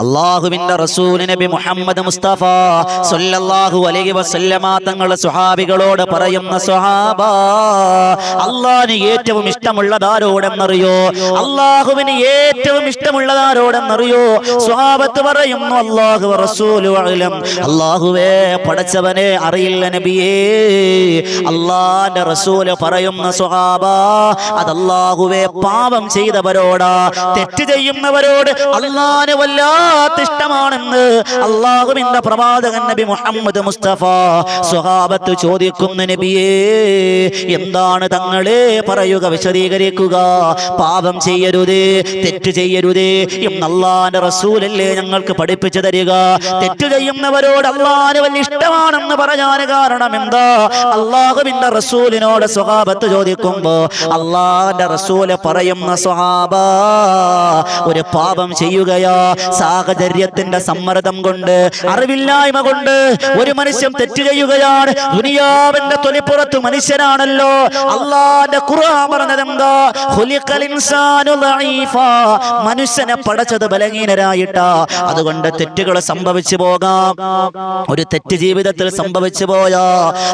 അള്ളാഹുവിന്റെ റസൂൽ നബി മുഹമ്മദ് മുസ്തഫ സല്ലല്ലാഹു അലൈഹി വസല്ലമ തങ്ങളുടെ സ്വഹാബികളോട് പറയുന്ന സ്വഹാബ അള്ളാഹിന് ഏറ്റവും ഇഷ്ടമുള്ളതാരോടെന്നറിയോ? അള്ളാഹുവിന് ഏറ്റവും ഇഷ്ടമുള്ളതാരോടെന്നറിയോ? സ്വഹാബത്ത് പറയുന്നു അള്ളാഹു റസൂലു അലം അള്ളാഹുവേ പഠിച്ചവനെ അറിയില്ല നബിയേ. അള്ളാന്റെ റസൂൽ പറയുന്ന സ്വഹാബ അത് അള്ളാഹുവേ പാപം ചെയ്തവരോടാ തെറ്റ് ചെയ്യുന്നവരോട് അള്ളാന് വല്ലാത്ത ഇഷ്ടമാണെന്ന് അള്ളാഹുവിന്റെ പ്രവാചകൻ നബി മുഹമ്മദ് മുസ്തഫ സ്വഹാബത്ത് ചോദിക്കുന്ന നബിയേ എന്താണ് തങ്ങളെ പറയുക? വിശദീകരിക്കുക. പാപം ചെയ്യരുതേ തെറ്റ് ചെയ്യരുതേ അള്ളാന്റെ റസൂലല്ലേ ഞങ്ങൾക്ക് പഠിപ്പിച്ചു തരിക? തെറ്റ് ചെയ്യുന്നവരോട് അള്ളാന് വലിയ ഇഷ്ടമാണെന്ന് പറയാൻ കാരണം എന്താ? അള്ളാഹുവിന്റെ റസൂലിനോട് സ്വഹാബത്ത് ചോദിക്കുമ്പോ അള്ളാന്റെ റസൂൽ പറയുന്ന സ്വഹാബ ഒരു പാപം ചെയ്യുകയാ സാഹചര്യത്തിന്റെ സമ്മർദ്ദം കൊണ്ട് അറിവില്ലായ്മ കൊണ്ട് ഒരു മനുഷ്യൻ തെറ്റ് ചെയ്യുകയാണ് ദുനിയാവിന്റെ തൊലിപ്പുറത്ത് മനുഷ്യനാണല്ലോ. അള്ളാന്റെ ഖുർആൻ പറഞ്ഞതെന്താ. മനുഷ്യനെ പടച്ചത് ബലഹീനരായിട്ടാ. അതുകൊണ്ട് തെറ്റുകൾ സംഭവിച്ചു പോകാം. ഒരു തെറ്റ് ജീവിതത്തിൽ സംഭവിച്ചു പോയാ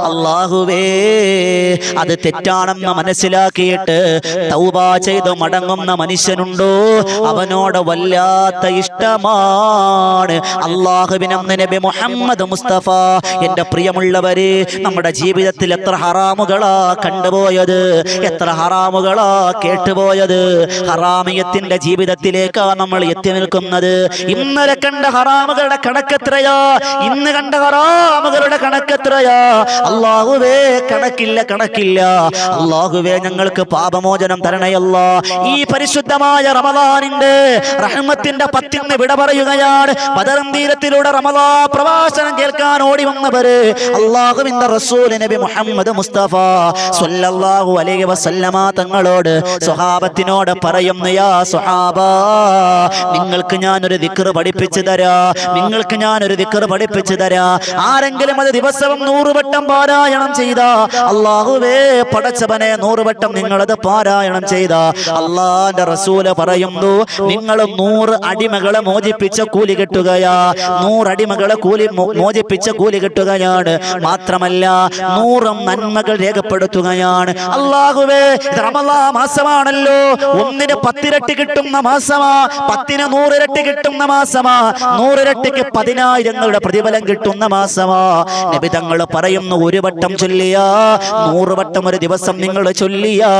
അള്ളാഹുവേ അത് തെറ്റാണെന്ന് മനസ്സിലാക്കിയിട്ട് തൗബ ചെയ്ത് മടങ്ങുന്ന മനുഷ്യനുണ്ടോ? അവനോട് വല്ലാത്ത ഇഷ്ടമാണ്. അള്ളാഹുവിനന്ന് നബി മുഹമ്മദ് മുസ്തഫ. എന്റെ പ്രിയമുള്ളവര് നമ്മുടെ ജീവിതത്തിൽ എത്ര ഹറാമുകളാ കണ്ടുപോയത്? എത്ര ഹറാമുകളാ കേട്ടുപോയത്? ഹറാമിയത്തിന്റെ ജീവിതത്തിലേക്കാ നമ്മൾ എത്തി നിൽക്കുന്നത്. ഇന്നലെ കണ്ട ഹറാമുകളുടെ കണക്കെത്രയാ? ഇന്ന് കണ്ട ഹറാമുകളുടെ കണക്കെത്രയാ? അള്ളാഹുവേ കണക്കില്ല കണക്കില്ല. അള്ളാഹുവേ ഞങ്ങൾക്ക് പാപമോചനം തരണയല്ല. ഈ പരിശുദ്ധമായ റമദാനിന്റെ റഹ്മത്തിന്റെ പത്തിന് വിട പറയുകയാണ്. ബദറും തീരത്തിലൂടെ റമദാ പ്രഭാഷണം കേൾക്കാൻ ഓടി വന്നവര് അള്ളാഹുവിന്റെ റസൂൽ നബി മുഹമ്മദ് മുസ്തഫ സല്ലല്ലാഹു അലൈഹി വസല്ലമ തങ്ങളോട് സ്വഹാബത്തിനോട് പറയുന്നു യാ സ്വഹാബ നിങ്ങൾക്ക് ഞാൻ ഒരു ദിക്ർ പഠിപ്പിച്ചു തരാ നിങ്ങൾക്ക് ഞാൻ ഒരു ദിക്ർ പഠിപ്പിച്ചു തരാ. ആരെങ്കിലും അത് ദിവസവും നൂറുവട്ടം പാരായണം ചെയ്ത അള്ളാഹുവേ പടച്ചവനെ നൂറുവട്ടം നിങ്ങളത് പാരായണം ചെയ്ത. അള്ളാന്റെ റസൂൽ പറയുന്നു നിങ്ങൾ നൂറ് അടിമകളെ മോചിപ്പിച്ച കൂലി കിട്ടുകയാ. നൂറടിമകളെ കൂലി മോചിപ്പിച്ച കൂലി കിട്ടുകയാണ്. മാത്രമല്ല നൂറും നന്മകൾ രേഖപ്പെടുത്തുകയാണ്. അള്ളാഹുവേ റമലാ മാസമാണല്ലോ. ഒന്നിന് പത്തിരട്ടി കിട്ടുന്ന മാസമാ. പത്തിന് നൂറിരട്ടി കിട്ടുന്ന മാസമാ. നൂറിരട്ടിക്ക് പതിനായിരങ്ങളുടെ പ്രതിഫലം കിട്ടുന്ന മാസമാ. നബി തങ്ങൾ പറയുന്നു ഒരു വട്ടം ചൊല്ലിയാ. നൂറ് വട്ടം ഒരു ദിവസം നിങ്ങൾ ചൊല്ലിയാ.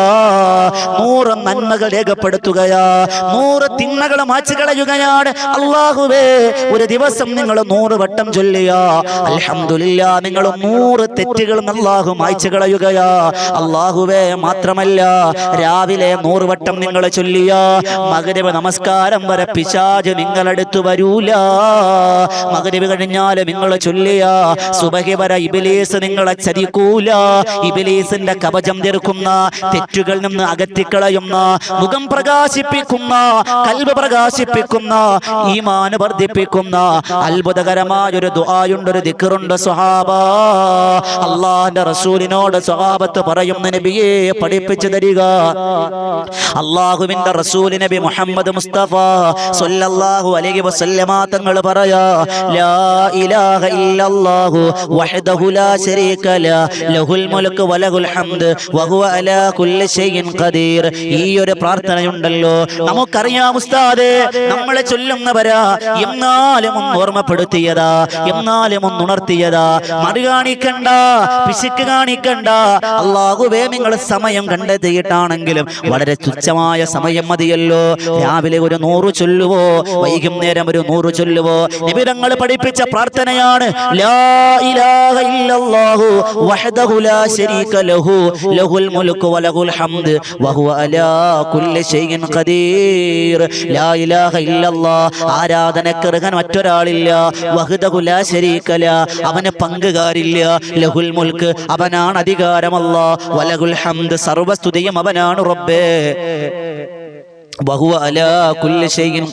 നൂറ് നന്മകൾ രേഖപ്പെടുത്തുകയാ. നൂറ് തിന്മകൾ മാച്ചു കളയുകയാണ് അള്ളാഹുവേ ഒരു ദിവസം നിങ്ങൾ നൂറ് വട്ടം ചൊല്ലിയ അലഹമില്ല നിങ്ങൾ നൂറ് തെറ്റുകളും അള്ളാഹു മായ്ച്ചു കളയുകയാ. അള്ളാഹുവേ മാത്രമല്ല രാവിലെ നൂറ് വട്ടം നിങ്ങൾ ചൊല്ലിയ മകരവ് നമസ്കാരം വരെ പിശാജ് നിങ്ങളടുത്ത് വരൂല. മകരവ് കഴിഞ്ഞാൽ നിങ്ങൾ ചൊല്ലിയ സുബഹി വരെ ഇബിലീസ് നിങ്ങളെ ചതിക്കൂല. ഇബിലീസിന്റെ കവചം തീർക്കുന്ന തെറ്റുകളിൽ നിന്ന് അകറ്റിക്കളയുന്ന മുഖം പ്രകാശിപ്പിക്കുന്ന കൽവ് പ്രകാശിപ്പിക്കുന്ന ഈമാന് വർദ്ധിപ്പിക്കുന്ന അത്ഭുതകരമായ ഒരു ദുആയുണ്ട് ഒരു ദിക്റുണ്ട് സ്വഹാബ. അള്ളാഹിന്റെ റസൂലിനോട് സ്വഹാബത്ത് പറയുന്ന നബിയെ പഠിപ്പിച്ചു തരിക. അള്ളാഹുവിന്റെ റസൂൽ നബി മുഹമ്മദ് മുസ്തഫ സല്ലല്ലാഹു അലൈഹി വസല്ലമ തങ്ങൾ പറയാ ലാ ഇലാഹ ഇല്ലല്ലാഹു വഹ്ദഹു ലാ ശരീക ലാ ലഹുൽ മുൽക്ക് വലഹുൽ ഹംദ് വഹുവ അലാ കുല്ലി ഷൈഇൻ ഖദീർ. ഈ ഒരു പ്രാർത്ഥനയുണ്ടല്ലോ. നമുക്കറിയാം ഉസ്താദേ നമ്മളെ ചൊല്ലുന്നവരാ. എന്നാലും ഒന്ന് ഓർമ്മപ്പെടുത്തിയതാ. എന്നാലും ഒന്ന് ഉണർത്തിയതാ. മറി കാണിക്കണ്ട. പിശുക്ക് കാണിക്കണ്ട. അള്ളാഹുവേ നിങ്ങൾ സമയം കണ്ടെത്തിയിട്ടാണെങ്കിലും വളരെ തുച്ഛമായ സമയം മതിയല്ലോ. രാവിലെ ഒരു നൂറ് ചൊല്ലുവോ? വൈകുന്നേരം ഒരു നൂറ് ചൊല്ലുവോ? നിബിരങ്ങൾ പഠിപ്പിച്ച പ്രാർത്ഥനയാണ്. ലാ ഇലാഹ ഇല്ലല്ലാഹു വഹ്ദഹു ലാ ലഹു. ലഹുൽ വലഹുൽ വഹുവ അലാ ഖദീർ. ലാ ഇലാഹ ഇല്ലല്ലാഹ് ആരാധനക്കർഹൻ മറ്റൊരാളില്ല വഹ്ദഹു ലാ ശരീക ല അവന് പങ്കുകാരില്ല ലഹുൽ മുൽക്ക് അവനാണ് അധികാരമല്ല വലഹുൽ ഹംദ് സർവസ്തുതിയും അവനാണ് റബ്ബേ. അലാ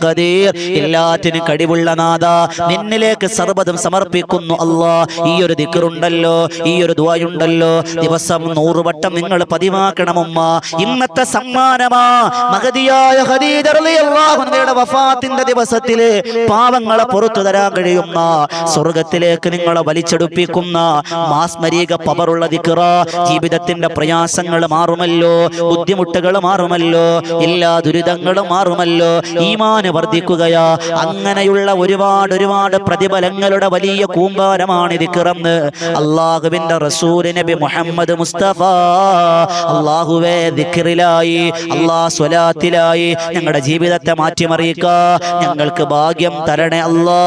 ഖദീർ. എല്ലാറ്റിനും കഴിവുള്ള നാഥ. നിന്നിലേക്ക് സർവതും സമർപ്പിക്കുന്നു അല്ലാ ഈ ഒരു ദിക്റുണ്ടല്ലോ ഈ ഒരു ദുആയുണ്ടല്ലോ. ദിവസം നൂറ് വട്ടം നിങ്ങൾ പതിവാക്കണം ഉമ്മ. ഇന്നത്തെ സമ്മാനമാ. മഹതിയായ ഖദീജ റളിയല്ലാഹു അൻഹയുടെ വഫാത്തിന്റെ ദിവസത്തിൽ പാവങ്ങളെ പുറത്തു തരാൻ കഴിയുന്ന സ്വർഗത്തിലേക്ക് നിങ്ങളെ വലിച്ചെടുപ്പിക്കുന്ന മാസ്മരീക പവറുള്ള ദിക്റ. ജീവിതത്തിന്റെ പ്രയാസങ്ങൾ മാറുമല്ലോ ബുദ്ധിമുട്ടുകൾ മാറുമല്ലോ എല്ലാ ദുരിതങ്ങളും മാറുമല്ലോ. ഈമാന് വർദ്ധിക്കുകയാ. അങ്ങനെയുള്ള ഒരുപാട് ഒരുപാട് പ്രതിഫലങ്ങളുടെ വലിയ കൂമ്പാരമാണ് ദിക്റന്ന് അള്ളാഹുവിന്റെ റസൂൽ നബി മുഹമ്മദ് മുസ്തഫ. അള്ളാഹുവേ ദിക്കറിലായി അള്ളാഹ് സ്വലാത്തിലായി. ഞങ്ങളുടെ ജീവിതത്തെ മാറ്റിമറിയിക്ക. ഞങ്ങൾക്ക് ഭാഗ്യം തരണേ അല്ലാ.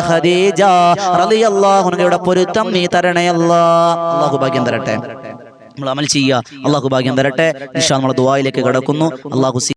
ഹദീജ റളിയല്ലാഹു റളിയല്ലാഹുവിന്റെ പൊരുത്തം നീ തരണേ അല്ലാ. അള്ളാഹു ഭാഗ്യം തരട്ടെ. നമ്മൾ അമൽ ചെയ്യുക. അള്ളാഹു ഭാഗ്യം തരട്ടെ നിഷാ നമ്മൾ ദുബായിലേക്ക് കിടക്കുന്നു. അള്ളാഹു